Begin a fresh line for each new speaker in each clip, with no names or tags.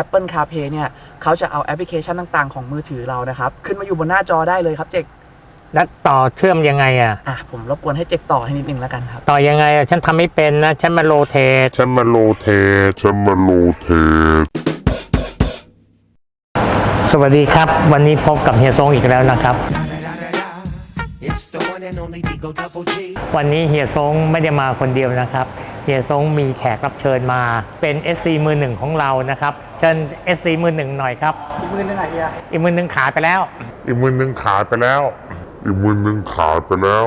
Apple CarPlay เนี่ยเขาจะเอาแอปพลิเคชันต่างๆ ของมือถือเรานะครับ ขึ้นมาอยู่บนหน้าจอได้เลยครับเจก
แล้วต่อเชื่อมยังไงอะ
อะผมรบกวนให้เจกต่อให้นิดนึงแล้วกันครับ
ต่อยังไงอะฉันทำไม่เป็นนะฉันมาโรเทต
ฉันมาโลเทฉันมาโลเท
สวัสดีครับ วันนี้พบกับเฮียซงอีกแล้วนะครับ
It's the one and only Digo Double G.
วันนี้เฮียซงไม่ได้มาคนเดียวนะครับเฮียซงมีแขกรับเชิญมาเป็น SC มือหนึ่งของเรานะครับ เชิญ SC มือหนึ่งหน่อยครับ
อีกมือนึงไหนเฮีย
อีกมือหนึ่งขายไปแล้ว
อีกมือหนึ่งขายไปแล้ว อีกมือหนึ่งขายไปแล้ว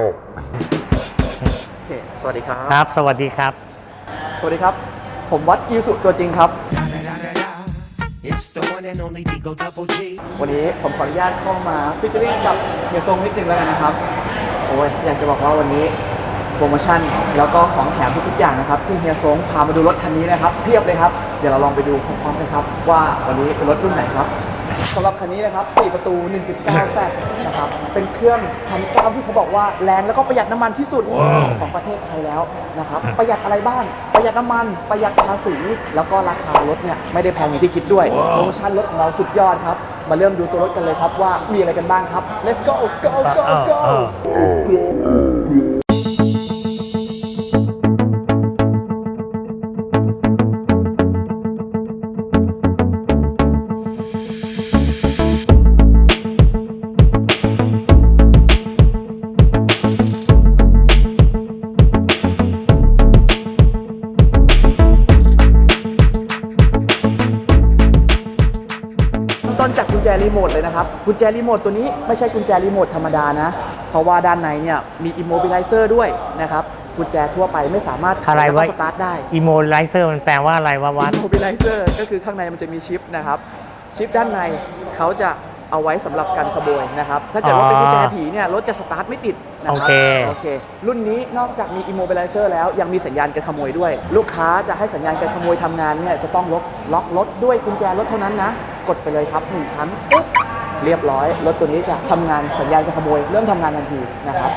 โอเคสวัสดีครับ
ครับ สวัสดีครับ
สวัสดีครับ ผมวัดอิวสุตัวจริงครับ
It's the one and only Digo Double G.
วันนี้ผมขออนุญาตเข้ามาฟิชเจอริ่งกับเฮียทรงนิดนึงแล้วกันนะครับ โอ้ยอยากจะบอกว่าวันนี้โปรโมชั่น แล้วก็ของแถมทุกๆอย่างนะครับ ที่เฮียทรงพามาดูรถคันนี้นะครับเพียบเลยครับ เดี๋ยวเราลองไปดูพร้อมๆกันครับ ว่าวันนี้เป็นรถรุ่นไหนครับสำหรับคันนี้นะครับ 4 ประตู 1.9แซนะครับ เป็นเครื่องพันเก้าที่เขาบอกว่าแรงแล้วก็ประหยัดน้ำมันที่สุดของประเทศไทยแล้วนะครับ ประหยัดอะไรบ้าง ประหยัดน้ำมัน ประหยัดภาษี แล้วก็ราคารถเนี่ยไม่ได้แพงอย่างที่คิดด้วยโปรโมชั่นรถของเราสุดยอดครับ มาเริ่มดูตัวรถกันเลยครับว่ามีอะไรกันบ้างครับ let's go go go go เกุญแจรีโมทตัวนี้ไม่ใช่กุญแจรีโมทธรรมดานะ เพราะว่าด้านในเนี่ยมีอิ m โมบิลิเซอร์ด้วยนะครับกุญแจทั่วไปไม่สามารถ
อะไรวะ
สตาร์ทได้
อีโมไลเซอร์มันแปลว่าอะไรวะวัด
อิ m โมบิลิเซอร์ก็คือข้างในมันจะมีชิปนะครับ ชิปด้านในเขาจะเอาไว้สำหรับการขโมยนะครับ ถ้าเกิดว่าเป็นกุญแจผีเนี่ยรถจะสตาร์ทไม่ติดนะครั
โอเค
โอเค รุ่นนี้นอกจากมีอิ m โมบิลิเซอร์แล้วยังมีสัญญาณการขโมยด้วย ลูกค้าจะให้สัญญาณการขโมยทำงานเนี่ยจะต้องล็อกล็อกรถด้วยกุญแจรถเท่านั้นนะ กดไปเลยครับหนึ่งครั้งปุ๊บ เรียบร้อยรถตัวนี้จะทำงานสัญญาณการขโมยเริ่มทำงานทันทีนะครับ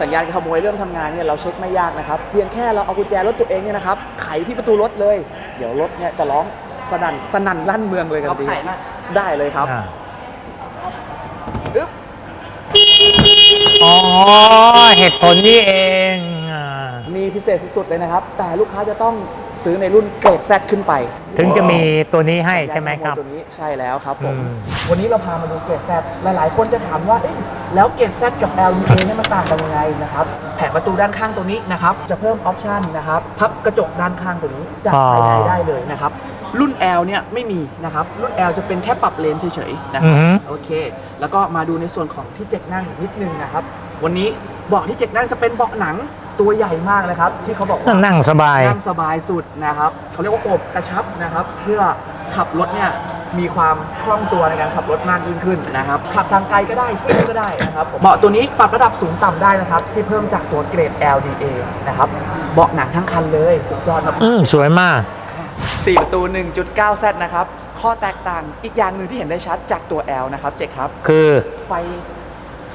สัญญาณการขโมยเริ่มทำงานเนี่ยเราเช็คไม่ยากนะครับเพียงแค่เราเอากุญแจรถตัวเองเนี่ยนะครับไขที่ประตูรถเลย เดี๋ยวรถเนี่ยจะร้องสนั่นสนั่นลั่นเมืองเลยกันดีได้เลยครับ
อ่า
อึ๊บ
อ๋อเหตุผลนี่เองอ่า
มีพิเศษสุดๆเลยนะครับ แต่ลูกค้าจะต้อง ซื้อในรุ่นเกรด Z ขึ้นไป
ถึงจะมีตัวนี้ให้ใช่ไหมครับ
ตัวนี้ใช่แล้วครับผม
อืม
วันนี้เราพามาดูเกรด Z หลาย ๆ คนจะถามว่าเอ๊ะแล้วเกรด Z กับ LDA เนี่ยมันต่างกันยังไงนะครับ แผงประตูด้านข้างตัวนี้นะครับ จะเพิ่มออปชันนะครับ พับกระจกด้านข้างตัวนี้จาก
อ๋อ
ภายในได้เลยนะครับ รุ่น L เนี่ยไม่มีนะครับ รุ่น L จะเป็นแค่ปรับเลนเฉย ๆ นะค
อื
รั
อบฮึ
โอเค แล้วก็มาดูในส่วนของที่เจ็กนั่งนิดนึงนะครับ วันนี้เบาะที่เจ็กนั่งจะเป็นเบาะหนัง ตัวใหญ่มากนะครับ ที่เขาบอกว่า
นั่งสบาย
นั่งสบายสุดนะครับเขาเรียกว่าโอบกระชับนะครับ เพื่อขับรถเนี่ยมีความคล่องตัวในการขับรถมากยิ่งขึ้นนะครับขับทางไกลก็ได้ซิ่งก็ได้นะครับเบาะตัวนี้ปรับระดับสูงต่ำได้นะครับ ที่เพิ่มจากตัวเกรด LDA นะครับเบาะหนังทั้งคันเลยสุดยอดมาก
อืมสวยมาก
4ประตู 1.9Z นะครับ ข้อแตกต่างอีกอย่างหนึ่งที่เห็นได้ชัดจากตัว L นะครับเจคครับ
คือ
ไฟ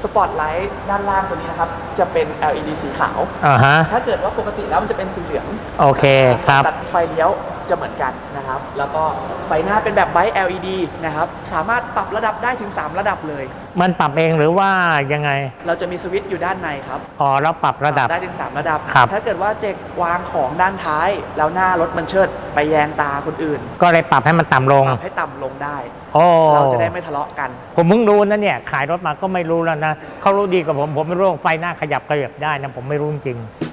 สปอตไลท์ด้านล่างตัวนี้นะครับ จะเป็น LED สีขาว
อ่าฮะ
ถ้าเกิดว่าปกติแล้วมันจะเป็นสีเหลือง
โอเคครับ
ตัดไฟเลี้ยว จะเหมือนกันนะครับ แล้วก็ไฟหน้าเป็นแบบไบ LED นะครับ สามารถปรับระดับได้ถึง 3 ระดับเลย
มันปรับเองหรือว่ายังไง
เราจะมีสวิตช์อยู่ด้านในครับ
อ๋อเราปรับระดับ
ปได้ถึง 3 ระดับ
ครับ
ถ้าเกิดว่าเจกวางของด้านท้าย แล้วหน้ารถมันเชิดไปแยงตาคนอื่น
ก็เลยปรับให้มันต่ำลง
ปรับให้ต่ำลงได้
โอ้
เราจะได้ไม่ทะเลาะกัน
ผมเพิ่งรู้นะเนี่ย ขายรถมาก็ไม่รู้แล้วนะเขารู้ดีกว่าผม ผมไม่รู้ว่าไฟหน้าขยับขยับได้นะ ผมไม่รู้จริง
กระจังห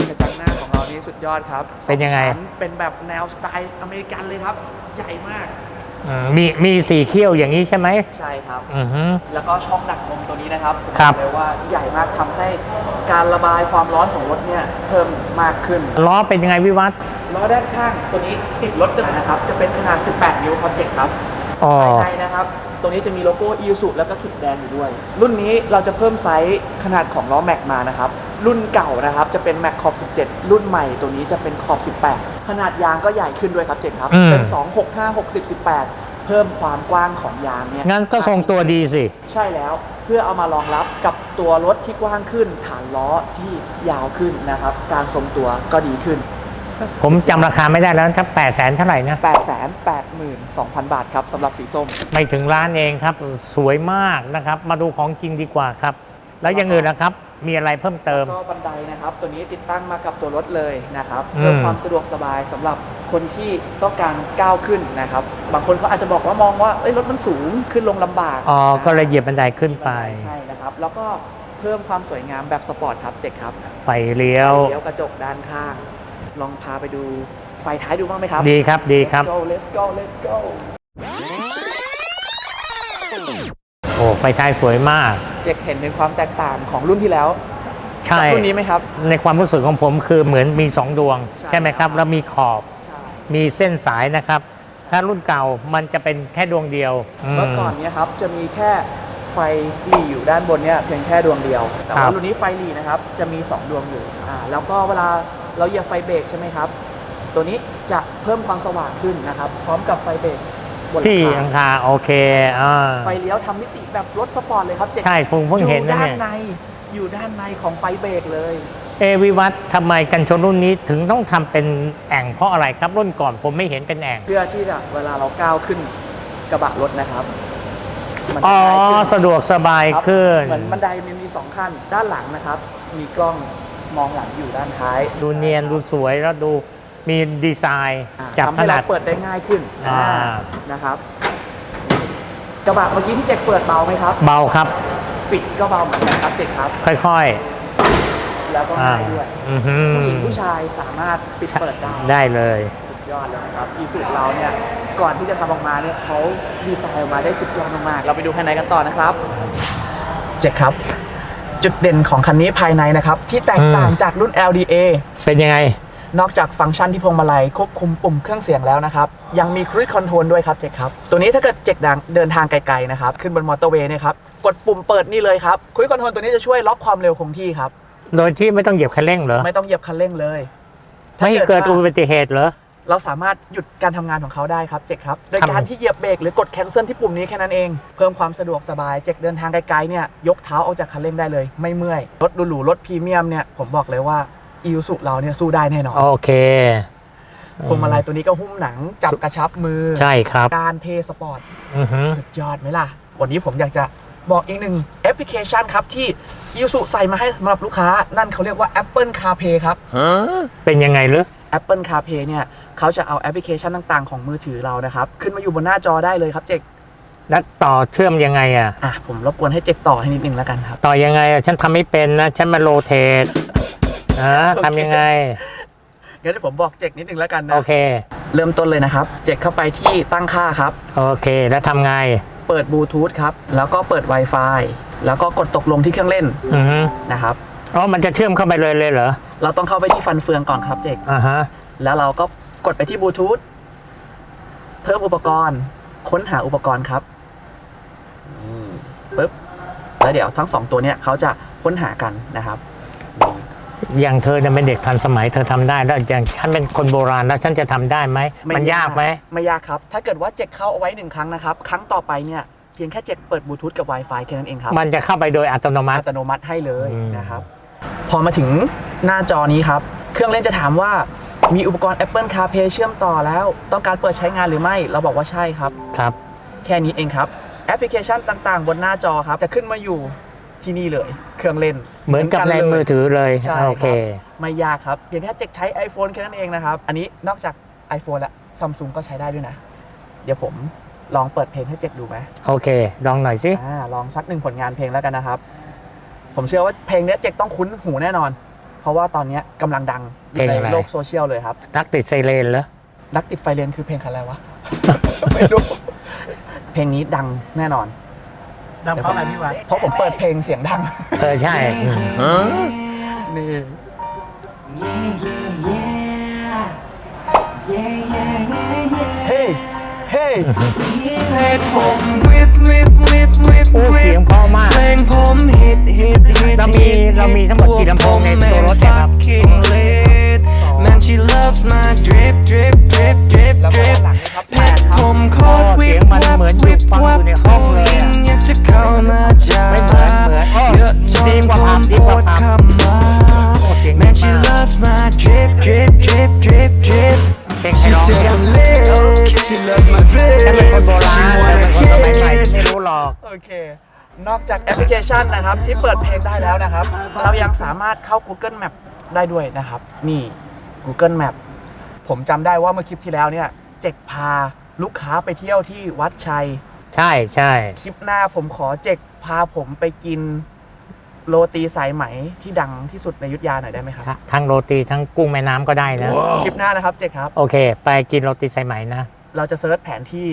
น้าของเรานี่สุดยอดครับ
เป็นยังไง
สอชั้นเป็นแบบแนวสไตล์อเมริกันเลยครับ ใหญ่มาก
อืมมีมีสี่เขี้ยวอย่างนี้ใช่ไหม
ใช่ครับ
อือฮึ
แล้วก็ช่องดักลมตัวนี้นะครับผม
ครับ
อกเลยว่าใหญ่มากทำให้การระบายความร้อนของรถเนี่ยเพิ่มมากขึ้น
ล้อเป็นยังไงวิวัฒน์
ล้อด้านข้างตัวนี้ติดรถเดิมนะครับ จะเป็นขนาด 18 นิ้วครับเจ็ดครับ
อ๋อ
ภายในนะครับ ตรงนี้จะมีโลโก้อิ s u แล้วก็ขีดแดงอยู่ด้วย รุ่นนี้เราจะเพิ่มไซส์ขนาดของล้อแม็กมานะครับ รุ่นเก่านะครับ จะเป็นแม็กขอบ17 รุ่นใหม่ตัวนี้จะเป็นขอบ18 ขนาดยางก็ใหญ่ขึ้นด้วยครับเจ็ดครับ
อืม
เป็น 2 6 5 60 18 เพิ่มความกว้างของยางเนี่ย
งั้นก็ทรงตัวดีสิ
ใช่แล้วเพื่อเอามารองรับกับตัวรถที่กว้างขึ้น ฐานล้อที่ยาวขึ้นนะครับ การทรงตัวก็ดีขึ้น
ผมจำราคาไม่ได้แล้วถ้า8 0 0แสนเท่าไหร่นะ
882,000 บาทครับสำหรับสีส้ม
ไม่ถึงร้านเองครับ สวยมากนะครับ มาดูของจริงดีกว่าครับ แล้วอย่างอื่นนะครับ มีอะไรเพิ่มเติม
ก็บันไดนะครับ ตัวนี้ติดตั้งมากับตัวรถเลยนะครับ
อืม
เพื่อความสะดวกสบายสำหรับคนที่ต้องการก้าวขึ้นนะครับ บางคนเขาอาจจะบอกว่ามองว่าเอ้ยรถมันสูงขึ้นลงลำบาก
อ๋อก็เลยเหยียบบันไดขึ้นไป
ใช่นะครับ แล้วก็เพิ่มความสวยงามแบบสปอร์ตครับเจ๊ครับ
ไปเลี้ยว
เลี้ยวกระจกด้านข้าง ลองพาไปดูไฟท้ายดูบ้างไหมครับ
ดีครับดีครับ
Let's go let's go let's go
โอ้ ไฟท้ายสวยมาก
เจ๊เห็นถึงความแตกต่างของรุ่นที่แล้ว
ใช่
กับรุ่นนี้ไหมครับ
ในความรู้สึกของผมคือเหมือนมี 2 ดวง
ใช่
ใช่ไหมครับแล้วมีขอบ
ใช่
มีเส้นสายนะครับ ถ้ารุ่นเก่ามันจะเป็นแค่ดวงเดียว
เมื่อก่อนเนี้ยครับจะมีแค่ไฟหลีอยู่ด้านบนเนี่ยเพียงแค่ดวงเดียว แต่
ครั
ว่า
บ
รุ่นนี้ไฟหลีนะครับจะมี 2 ดวงอยู่อ่าแล้วก็เวลาเราเหยียบไฟเบรกใช่ไหมครับ ตัวนี้จะเพิ่มความสว่างขึ้นนะครับ พร้อมกับไฟเบรก บนหลั
ที่
ง
อัง
คา
คาโอเคอ่า
ไฟเลี้ยวทำมิติแบบรถสปอร์ตเลยครับเจ๊
ใช่ผมเพิ่งเห็น
อยู่
นะ
ด้าน
เนี่ย
ในอยู่ด้านในของไฟเบรกเลย
เอวิวัฒน์ทำไมกันชนรุ่นนี้ถึงต้องทำเป็นแอ่งเพราะอะไรครับรุ่นก่อนผมไม่เห็นเป็นแอ่ง
เพื่อที่จะเวลาเราก้าวขึ้นกระบะรถนะครับมันจะ
อ๋อ
ง่ายขึ้น
สะดวกสบาย
ครับ
ขึ้น
เหมือนบันไดมันมีสองขั้นด้านหลังนะครับ มีกล้องมองหลังอยู่ด้านท้าย
ดูเนียนดูสวยแล้วดู มีดีไซน์
อ่า
จับ
ทำ
ข
ให้
นา
เรา
ด
เปิดได้ง่ายขึ้น
อ่า
อ่านะครับ กระบะเมื่อกี้ที่เจ็กเปิดเบาไหมครับ
เบาครับ
ปิดก็เบาเหมือนกันครับเจ็กครับ
ค่อย
แล้วก็
ๆอ่า
ง่ายด้วย
อือหือ
ผู้หญิงผู้ชายสามารถปิดเปิดได้
ได้เลย
สุดยอดเลยนะครับอีสุเราเนี่ยก่อนที่จะทำออกมาเนี่ยเขาดีไซน์ออกมาได้สุดยอดมากๆเราไปดูภายในกันต่อนะครับเจ็กครับ จุดเด่นของคันนี้ภายในนะครับ ที่แตกต่าง
อืม
จากรุ่น LDA
เป็นยังไง
นอกจากฟังก์ชันที่พวงมาลัยควบคุมปุ่มเครื่องเสียงแล้วนะครับ ยังมีครู i คอนโทรลด้วยครับเจ็กครับ ตัวนี้ถ้าเกิดเจ็กดังเดินทางไกลๆนะครับ ขึ้นบนมอเตอร์เวย์เนี่ยครับ กดปุ่มเปิดนี่เลยครับครู i คอนโทรลตัวนี้จะช่วยล็อกความเร็วคงที่ครับ
โดยที่ไม่ต้องเหยียบคันเร่งเหรอ
ไม่ต้องเหยียบคันเร่งเลยถ้า
ไม่
เกิด
เกิด
ว่า
อุบัติเหตุเหรอ
เราสามารถหยุดการทำงานของเขาได้ครับเจ็กครับ โดย
ทำ
การที่เหยียบเบรกหรือกดแคนเซิลที่ปุ่มนี้แค่นั้นเอง เพิ่มความสะดวกสบาย เจ็กเดินทางไกลๆเนี่ยยกเท้าออกจากคันเร่งได้เลย ไม่เมื่อย รถหรูๆรถพรีเมียมเนี่ยผมบอกเลยว่า อีซูเราเนี่ยสู้ได้แน่นอน
โอเค
พวงมาลัยตัวนี้ก็หุ้มหนังจับกระชับมือ
ใช่ครับ
การเทสปอร์ต
อือหือ
สุดยอดไหมล่ะ วันนี้ผมอยากจะบอกอีกหนึ่งแอปพลิเคชันครับ ที่ยูสุใส่มาให้สำหรับลูกค้า นั่นเขาเรียกว่า Apple CarPlay ครับ
เป็นยังไงหรือ
Apple CarPlay เนี่ยเขาจะเอาแอปพลิเคชันต่าง ๆ ของมือถือเรานะครับ ขึ้นมาอยู่บนหน้าจอได้เลยครับเจก
แล้วต่อเชื่อมยังไงอะ
อะผมรบกวนให้เจกต่อให้นิดนึงแล้วกันครับ
ต่อยังไงอะฉันทำไม่เป็นนะ ฉันมาโรเทต อ่า
โอเค
ทำยังไง
งั้นเดี๋ยวผมบอกเจกนิดนึงแล้วกันนะ
โอเค
เริ่มต้นเลยนะครับ เจกเข้าไปที่ตั้งค่าครับ
โอเค แล้วทำไง
เปิดบลูทูธครับ แล้วก็เปิด Wi-Fi แล้วก็กดตกลงที่เครื่องเล่น
อือฮึ
นะครับ
อ๋อ มันจะเชื่อมเข้าไปเลยเลยเหรอ
เราต้องเข้าไปที่ฟันเฟืองก่อนครับเจก
อ่าฮะ
แล้วเราก็กดไปที่บลูทูธ เพิ่มอุปกรณ์ ค้นหาอุปกรณ์ครับนี่ปึ๊บ แล้วเดี๋ยวทั้งสองตัวเนี้ยเขาจะค้นหากันนะครับนี่
อย่างเธอเนี่ยเป็นเด็กทันสมัยเธอทำได้แล้วอย่างฉันเป็นคนโบราณแล้วฉันจะทำได้ไหมมันยากไหม
ไม่ยากครับ ถ้าเกิดว่าเจ็กเข้าเอาไว้หนึ่งครั้งนะครับ ครั้งต่อไปเนี่ยเพียงแค่เจ็กเปิดบลูทูธกับ Wi-Fi แค่นั้นเองครับ
มันจะเข้าไปโดยอัตโนมั
อั
ติ
ตโนมัติให้เลย
อืม
นะครับ พอมาถึงหน้าจอนี้ครับ เครื่องเล่นจะถามว่ามีอุปกรณ์ Apple CarPlay เชื่อมต่อแล้ว ต้องการเปิดใช้งานหรือไม่ เราบอกว่าใช่ครับ
ครับ
แค่นี้เองครับแอปพลิเคชันต่างๆ บนหน้าจอครับ จะขึ้นมาอยู่ ที่นี่เลย เครื่องเล่น
เหมือนกับใน
เลย
มือถือเลย
ใช่ครับ
โอเค
ไม่ยากครับ เพียงแค่เจ็กใช้ iPhone แค่นั้นเองนะครับ อันนี้นอกจาก iPhone แล้วซัมซุงก็ใช้ได้ด้วยนะ เดี๋ยวผมลองเปิดเพลงให้เจ็กดูไหม
โอเค ลองหน่อยสิ
อ่าลองสักหนึ่งผลงานเพลงแล้วกันนะครับ ผมเชื่อว่าเพลงเนี้ยเจ็กต้องคุ้นหูแน่นอน เพราะว่าตอนเนี้ยกำลังดังอยู่
เพลง
ใน
อะไร
โลกโซเชียลเลยครับ
รักติดไซเรนเหรอ
รักติดไฟเลนคือเพลงอะไรวะ ไม่รู้เพลงนี้ดังแน่นอน
ดังเพราะอะไรพี่วัด
เพราะผมเปิดเพลงเสียงดัง
เออใช่อืม
นี่ เฮ้ย เฮ้ย
เพลงผมวิบวิบวิบวิบ
โอ้เสียงเพราะมาก
เพลงผมฮิตฮิตฮิต
เรามีเรามีทั้งหมดกี่ลำโพงในตัวรถเนี่ยครับ
King lit Man she loves my drip drip drip drip
แล้วก็
drip
ด้านหลังนี่ครับ
เพ
แป
ช
ด
ร
ค
ผ
รับ
มโคตร
โอ้
วิ
เสีย
บ
งมัน
วับ
เหมือนอยู่
วิบ
ฟัง
วับ
อะจนมองา
มดคำว่า Man she loves
my drip drip drip drip drip She said I'm lit She loves my drip
เป็น
คนโบราณ
เป็
นคนสมัยใหม่ไม่
รู้หรอก
โอเคนอกจากแอปพลิเคชันนะครับ ที่เปิดเพลงได้แล้วนะครับ เรายังสามารถเข้า Google Map ได้ด้วยนะครับ นี่ Google Map ผมจำได้ว่าเมื่อคลิปที่แล้วเนี่ยเจกพาลูกค้าไปเที่ยวที่วัดชัย
ใช่ใช่
คลิปหน้าผมขอเจกพาผมไปกิน โรตีสายไหมที่ดังที่สุดในอยุทธยาหน่อยได้ไหมครับ
ทั้งโรตีทั้งกุ้งแม่น้ำก็ได้นะ
คลิปหน้านะครับเจกครับ
โอเค ไปกินโรตีสายไหมนะ
เราจะเซิร์ชแผนที่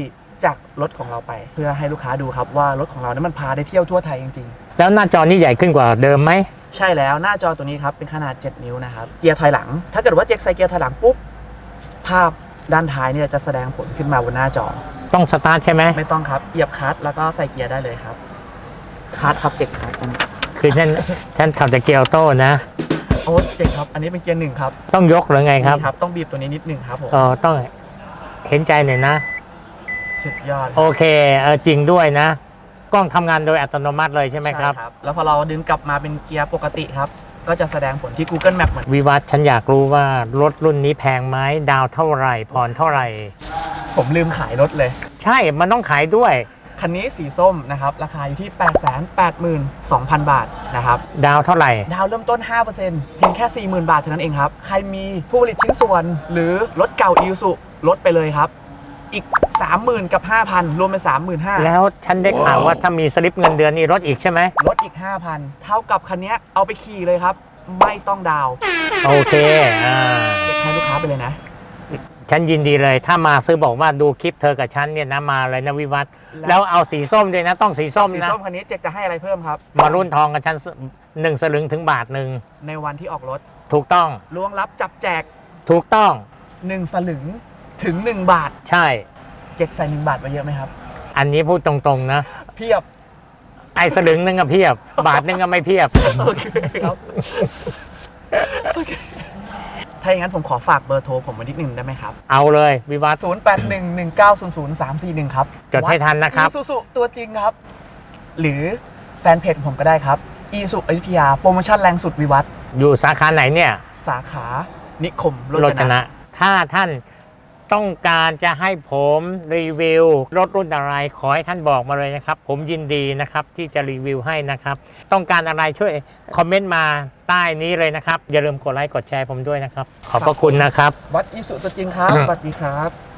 จากรถของเราไป เพื่อให้ลูกค้าดูครับว่ารถของเรานั้นมันพาได้เที่ยวทั่วไทยจริง
แล้วหน้าจอนี่ใหญ่ขึ้นกว่าเดิมไหม
ๆ ใช่แล้วหน้าจอตัวนี้ครับเป็นขนาด 7 นิ้วนะครับเกียร์ถอยหลัง ถ้าเกิดว่าเจ็กใส่เกียร์ถอยหลังปุ๊บภาพด้านท้ายเนี่ยจะแสดงผลขึ้นมาบนหน้าจอ
ต้องสตาร์ทใช่ไหม
ไม่ต้องครับเหยียบคลัตช์แล้วก็ใส่เกียร์ได้เลยครับคลัตช์ครับเจ็กครับอันนี้
คือฉันฉันขับจากเกียร์ออโต้นะ
โอ้เจ็กครับ อันนี้เป็นเกียร์หนึ่งครับ
ต้องยกหรือไงครับ
นี่ครับ ต้องบีบตัวนี้นิดหนึ่งครับผม
เออต้องเห็นใจหน่อยนะ
สุดยอด
โอเคเออจริงด้วยนะ กล้องทำงานโดยอัตโนมัติเลยใช่ไหมครับ
ใช่แล้วพอเราดึงกลับมาเป็นเกียร์ปกติครับ ก็จะแสดงผลที่ Google Map เหมือน
วิวัฒน์ฉันอยากรู้ว่ารถรุ่นนี้แพงไหมดาวเท่าไหร่ผ่อนเท่าไหร่
ผมลืมขายรถเลย
ใช่ มันต้องขายด้วย
คันนี้สีส้มนะครับ ราคาอยู่ที่ 882,000 บาทนะครับ
ดาวเท่าไหร่
ดาวเริ่มต้น 5%เพียงแค่ 40,000 บาทเท่านั้นเองครับ ใครมีผู้ผลิตชิ้นส่วน หรือรถเก่าอีซูลดไปเลยครับ อีก 30,000 กับ 5,000 รวมเป็น 35,000
แล้วฉันได้ข่าวว่าถ้ามีสลิปเงินเดือนนี่ลดอีกใช่ไหม
ลดอีก 5,000 เท่ากับคันนี้เอาไปขี่เลยครับ ไม่ต้องดาวน์
โอเคอ่า
เก็บให้ลูกค้าไปเลยนะ
ฉันยินดีเลย ถ้ามาซื้อบอกว่าดูคลิปเธอกับฉันเนี่ยนะมาเลยนะวิวัฒน์
แล้
แล้ว
ว
เอาสีส้มด้วยนะต้องสีส้ม
สี
นะ
ส้มคันนี้เจ๊กจะให้อะไรเพิ่มครับ
มารุ่นทองกับฉันหนึ่งสลึงถึงบาทหนึ่ง
ในวันที่ออกรถ
ถูกต้อง
ล้วงรับจับแจก
ถูกต้อง
1สลึงถึง1บาท
ใช่
เจ๊กใส่1บาทมาเยอะไหมครับ
อันนี้พูดตรงๆนะ
เพียบ
ไอ้สลึงนึงก็เพียบ บาทนึงก็ไม่เพียบ
โอเคครับโอเค ถ้าอย่างนั้นผมขอฝากเบอร์โทรผมไว้นิดหนึ่งได้ไหมครับ
เอาเลยวิวัฒน์
0811900341 ครับ
จดให้ทันนะครับ
อีซูซูตัวจริงครับ หรือแฟนเพจผมก็ได้ครับ อีสุอยุธยาโปรโมชั่นแรงสุดวิวัฒน์
อยู่สาขาไหนเนี่ย
สาขานิคม
โร
โร
จ
จ
นะ
นะ
ถ้าท่าน ต้องการจะให้ผมรีวิวรถรุ่นอะไรขอให้ท่านบอกมาเลยนะครับ ผมยินดีนะครับที่จะรีวิวให้นะครับ ต้องการอะไรช่วยคอมเมนต์มาใต้นี้เลยนะครับ อย่าลืมกดไลค์กดแชร์ผมด้วยนะครับ ขอบพระคุณนะครับ
วัดอีสุตัวจริงครับสวัสดีครับ